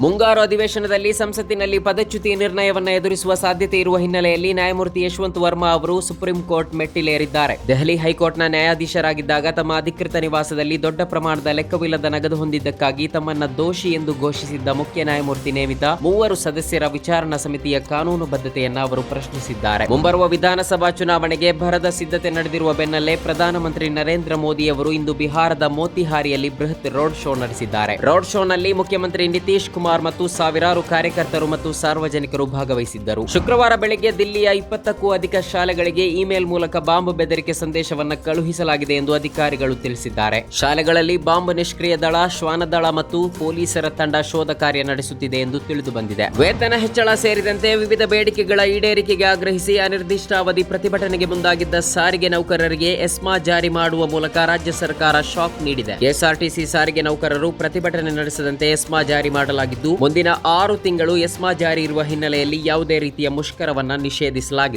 ಮುಂಗಾರು ಅಧಿವೇಶನದಲ್ಲಿ ಸಂಸತ್ತಿನಲ್ಲಿ ಪದಚ್ಯುತಿ ನಿರ್ಣಯವನ್ನು ಎದುರಿಸುವ ಸಾಧ್ಯತೆ ಇರುವ ಹಿನ್ನೆಲೆಯಲ್ಲಿ ನ್ಯಾಯಮೂರ್ತಿ ಯಶವಂತ್ ವರ್ಮಾ ಅವರು ಸುಪ್ರೀಂ ಕೋರ್ಟ್ ಮೆಟ್ಟಿಲೇರಿದ್ದಾರೆ. ದೆಹಲಿ ಹೈಕೋರ್ಟ್ನ ನ್ಯಾಯಾಧೀಶರಾಗಿದ್ದಾಗ ತಮ್ಮ ಅಧಿಕೃತ ನಿವಾಸದಲ್ಲಿ ದೊಡ್ಡ ಪ್ರಮಾಣದ ಲೆಕ್ಕವಿಲ್ಲದ ನಗದು ಹೊಂದಿದ್ದಕ್ಕಾಗಿ ತಮ್ಮನ್ನ ದೋಷಿ ಎಂದು ಘೋಷಿಸಿದ್ದ ಮುಖ್ಯ ನ್ಯಾಯಮೂರ್ತಿ ನೇಮಿತ ಮೂವರು ಸದಸ್ಯರ ವಿಚಾರಣಾ ಸಮಿತಿಯ ಕಾನೂನು ಬದ್ಧತೆಯನ್ನ ಅವರು ಪ್ರಶ್ನಿಸಿದ್ದಾರೆ. ಮುಂಬರುವ ವಿಧಾನಸಭಾ ಚುನಾವಣೆಗೆ ಭರದ ಸಿದ್ಧತೆ ನಡೆದಿರುವ ಬೆನ್ನಲ್ಲೇ ಪ್ರಧಾನಮಂತ್ರಿ ನರೇಂದ್ರ ಮೋದಿ ಅವರು ಇಂದು ಬಿಹಾರದ ಮೋತಿಹಾರಿಯಲ್ಲಿ ಬೃಹತ್ ರೋಡ್ ಶೋ ನಡೆಸಿದ್ದಾರೆ. ರೋಡ್ ಶೋನಲ್ಲಿ ಮುಖ್ಯಮಂತ್ರಿ ನಿತೀಶ್ ಕುಮಾರ್ ಮತ್ತು ಸಾವಿರಾರು ಕಾರ್ಯಕರ್ತರು ಮತ್ತು ಸಾರ್ವಜನಿಕರು ಭಾಗವಹಿಸಿದ್ದರು. ಶುಕ್ರವಾರ ಬೆಳಗ್ಗೆ ದಿಲ್ಲಿಯ ಇಪ್ಪತ್ತಕ್ಕೂ ಅಧಿಕ ಶಾಲೆಗಳಿಗೆ ಇಮೇಲ್ ಮೂಲಕ ಬಾಂಬ್ ಬೆದರಿಕೆ ಸಂದೇಶವನ್ನು ಕಳುಹಿಸಲಾಗಿದೆ ಎಂದು ಅಧಿಕಾರಿಗಳು ತಿಳಿಸಿದ್ದಾರೆ. ಶಾಲೆಗಳಲ್ಲಿ ಬಾಂಬ್ ನಿಷ್ಕ್ರಿಯ ದಳ ಶ್ವಾನದಳ ಮತ್ತು ಪೊಲೀಸರ ತಂಡ ಶೋಧ ಕಾರ್ಯ ನಡೆಸುತ್ತಿದೆ ಎಂದು ತಿಳಿದು ಬಂದಿದೆ. ವೇತನ ಹೆಚ್ಚಳ ಸೇರಿದಂತೆ ವಿವಿಧ ಬೇಡಿಕೆಗಳ ಈಡೇರಿಕೆಗೆ ಆಗ್ರಹಿಸಿ ಅನಿರ್ದಿಷ್ಟಾವಧಿ ಪ್ರತಿಭಟನೆಗೆ ಮುಂದಾಗಿದ್ದ ಸಾರಿಗೆ ನೌಕರರಿಗೆ ಎಸ್ಮಾ ಜಾರಿ ಮಾಡುವ ಮೂಲಕ ರಾಜ್ಯ ಸರ್ಕಾರ ಶಾಕ್ ನೀಡಿದೆ. ಎಸ್ಆರ್ಟಿಸಿ ಸಾರಿಗೆ ನೌಕರರು ಪ್ರತಿಭಟನೆ ನಡೆಸದಂತೆ ಎಸ್ಮಾ ಜಾರಿ ಮಾಡಲಾಗಿದ್ದು ಮುಂದಿನ ಆರು ತಿಂಗಳು ಎಸ್ಮಾ ಜಾರಿ ಇರುವ ಹಿನ್ನೆಲೆಯಲ್ಲಿ ಯಾವುದೇ ರೀತಿಯ ಮುಷ್ಕರವನ್ನ ನಿಷೇಧಿಸಲಾಗಿದೆ.